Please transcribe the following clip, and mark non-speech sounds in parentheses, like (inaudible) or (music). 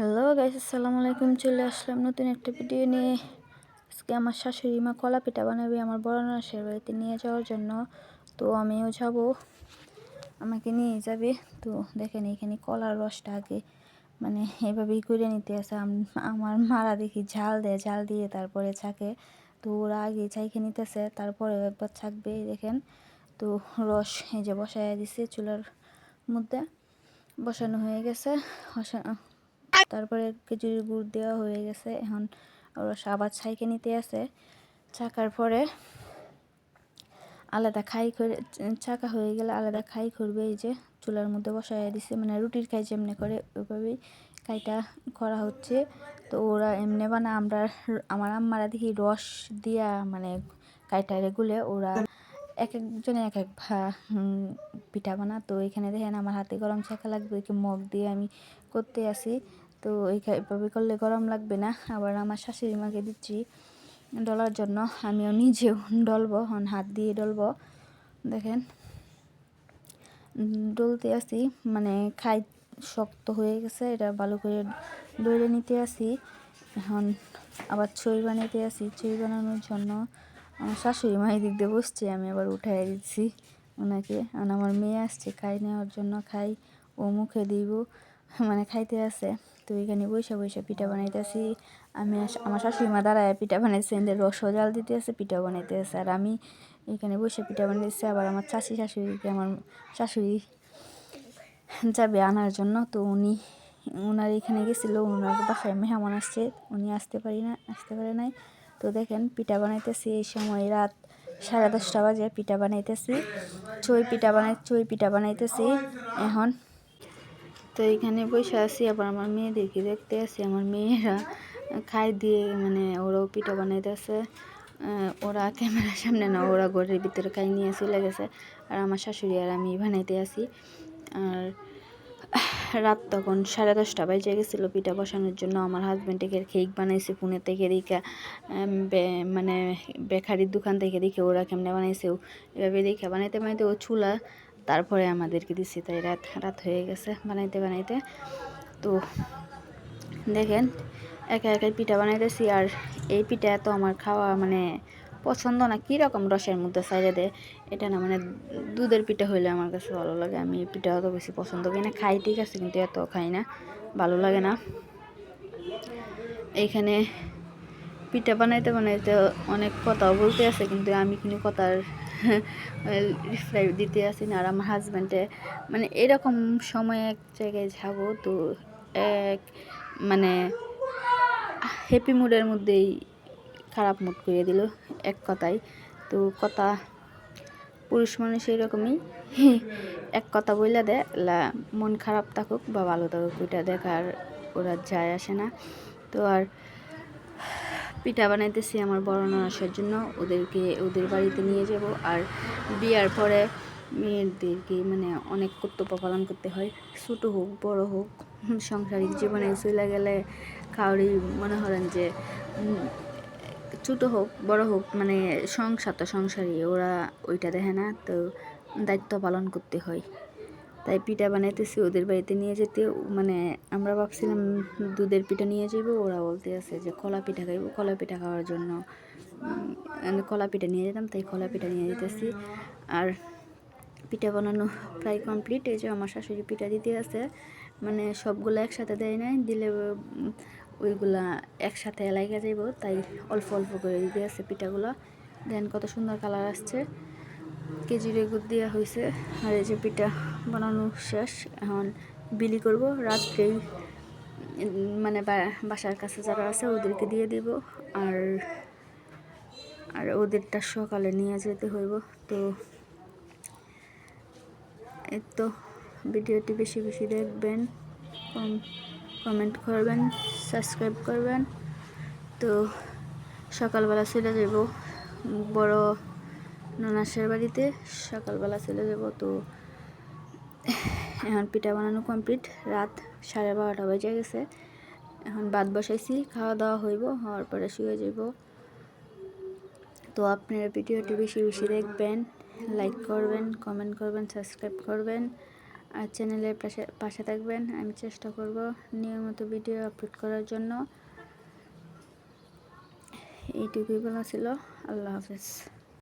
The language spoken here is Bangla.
হ্যালো গাইস আসসালামু আলাইকুম। চলে আসলাম নতুন একটা ভিডিও নিয়ে। আজকে আমার শাশুড়ি মা কলা পিঠা বানাবে আমার বড় নাসের বাড়িতে নিয়ে যাওয়ার জন্য। তো আমিও যাব। আমাকে নিয়ে যাবে। তো দেখেন এখানে কলার রসটা আগে মানে এভাবেই করে নিতে আছে। আমার মারা দেখি ঝাল দেয়, ঝাল দিয়ে তারপরে ছাকে। তো ওরা আগে চাইকে নিতেছে, তারপরে একবার ছাকবে দেখেন। তো রস এই যে বসায় দিছে চুলার মধ্যে। বসানো হয়ে গেছে। তারপরে খেজুরির গুড় দেওয়া হয়ে গেছে। এখন ওরা সাবাদ ছাইকে নিতে আছে। চাকার পরে আলাদা খাই করে চাকা হয়ে গেলে আলাদা খাই করবে এই যে, চুলার মধ্যে বসাই দিছে। মানে রুটির খাই যেমনি করে ওইভাবেই খাইটা করা হচ্ছে। তো ওরা এমনি বানা, আমরা আমার আম্মারা দেখি রস দিয়া মানে কাইটা গুলে ওরা এক একজনে এক এক ভা পিঠা বানা। তো এখানে দেখেন আমার হাতে গরম চাকা লাগবে মগ দিয়ে আমি করতে আসি তো এইভাবে করলে গরম লাগবে না। আবার আমার শাশুড়ি মাকে দিচ্ছি ডলার জন্য। আমিও নিজেও ডলবো হন হাত দিয়ে ডলবো। দেখেন ডলতে আসি মানে খাই, শক্ত হয়ে গেছে, এটা ভালো করে ডলে নিতে আসি। এখন আবার ছই বানাইতে আসি। ছই বানানোর জন্য আমার শাশুড়ি মা দিক দিয়ে বসছে, আমি আবার উঠাই দিচ্ছি। ওনাকে, আর আমার মেয়ে আসছে, খাই নেওয়ার জন্য খাই, ও মুখে দিব। (laughs) মানে খাইতে আছে। তো এখানে বৈশা বৈশা পিঠা বানাইতেছি। আমি আমার শাশুড়ি মা দাঁড়ায় পিঠা বানাইছে এদের রসও জাল দিতে আছে, পিঠা বানাইতে আছে। আর আমি এখানে বসে পিঠা বানাইতেছি, আবার আমার চাষি শাশুড়িকে আমার শাশুড়ি যাবে আনার জন্য। তো উনি ওনার এখানে গেছিল ওনার বাসায় মেহমান আসছে, উনি আসতে পারি না, আসতে পারে নাই। তো দেখেন, পিঠা বানাইতেছি, এই সময় রাত সাড়ে দশটা বাজে পিঠা বানাইতেছি। চই পিঠা বানাই, চই পিঠা বানাইতেছি। এখন তো এইখানে বসে আছি, আবার আমার মেয়েদেরকে দেখতে আসি আমার মেয়েরা খাই দিয়ে মানে ওরাও পিঠা বানাইতেছে। ওরা ক্যামেরার সামনে না, ওরা ঘরের ভিতরে খাই নিয়ে চলে গেছে। আর আমার শাশুড়ি আর আমি বানাইতে আসি আর রাত তখন সাড়ে দশটা বাজে গেছিল পিঠা বসানোর জন্য। আমার হাজব্যান্ড থেকে কেক বানাইছে পুনে থেকে দেখে। মানে বেকারির দোকান থেকে দেখে ওরা কেমনে বানাইছে। এভাবে দেখে বানাইতে বানাইতে ও চুলা তারপরে আমাদেরকে দিচ্ছি তাই রাত রাত হয়ে গেছে বানাইতে বানাইতে। তো দেখেন, একা একাই পিঠা বানাইতেছি আর এই পিঠা এত আমার খাওয়া মানে পছন্দ না, কীরকম রসের মধ্যে সাইডে দেয়, এটা না মানে দুধের পিঠা হইলে আমার কাছে ভালো লাগে। আমি এই পিঠা অত বেশি পছন্দ করি না, খাই ঠিক আছে কিন্তু এত খাই না, ভালো লাগে না। এইখানে পিঠা বানাইতে বানাইতে অনেক কথাও বলতে আছে কিন্তু আমি কিন্তু কথার (laughs) রিপ্লাই দিতে আসি না, আর আমার হাজব্যান্ডে মানে এরকম সময় এক জায়গায় যাব তো এক মানে হ্যাপি মুডের মধ্যেই খারাপ মুড করে দিল এক কথায়। তো কথা, পুরুষ মানুষ এরকমই, (laughs) এক কথা বইলা দেয় মন খারাপ থাকুক বা ভালো থাকুক, ওইটা দেখার, ওরা যায় আসে না। তো আর পিঠা বানাইতেছি আমার বড় নানাসের জন্য। ওদেরকে, ওদের বাড়িতে নিয়ে যাব। আর বিয়ার পরে মেয়েদেরকে মানে অনেক কর্তব্য পালন করতে হয়। ছোটো হোক, বড় হোক, সংসারিক জীবনে চলে গেলে কাউরি মনে করেন যে ছোটো হোক, বড় হোক মানে সংসার তো সংসারই, ওরা ওইটা দেখে না। তো দায়িত্ব পালন করতে হয়। তাই পিঠা বানাইতেছি, ওদের বাড়িতে নিয়ে যেতে। মানে আমরা ভাবছিলাম দুধের পিঠা নিয়ে যাব ওরা বলতে আছে যে কলা পিঠা খাইব, কলা পিঠা খাওয়ার জন্য। কলা পিঠা নিয়ে যেতাম, তাই কলা পিঠা নিয়ে যেতেছি। আর পিঠা বানানো প্রায় কমপ্লিট এই যে আমার শাশুড়ি পিঠা দিতে আছে। মানে সবগুলো একসাথে দেয় নাই, দিলে ওইগুলা একসাথে এলাইগা যাইব, তাই অল্প অল্প করে দিতে আছে পিঠাগুলো। দেন কত সুন্দর কালার আসছে। কেজি রেগুর দেওয়া হয়েছে আর এই যে পিঠা বানানো শেষ। এখন বিলি করব রাত্রেই মানে বাসার কাছে যারা আছে ওদেরকে দিয়ে দিব। আর আর ওদেরটা সকালে নিয়ে যেতে হইব। তো এই তো ভিডিওটি বেশি বেশি দেখবেন, কম, কমেন্ট করবেন, সাবস্ক্রাইব করবেন। তো, সকালবেলা চলে যাব বড় ননাসের বাড়িতে সকালবেলা চলে যাব, তো এখন পিঠা বানানো কমপ্লিট রাত সাড়ে বারোটা বেজে গেছে। এখন বাদ বসাইছি, খাওয়া দাওয়া হইব হওয়ার পরে শুয়ে যাব। তো আপনারা ভিডিওটি বেশি বেশি দেখবেন লাইক করবেন কমেন্ট করবেন সাবস্ক্রাইব করবেন, আর চ্যানেলের পাশে পাশে থাকবেন। আমি চেষ্টা করব নিয়মিত ভিডিও আপলোড করার জন্য। এইটুকুই বলা ছিল। আল্লাহ হাফেজ।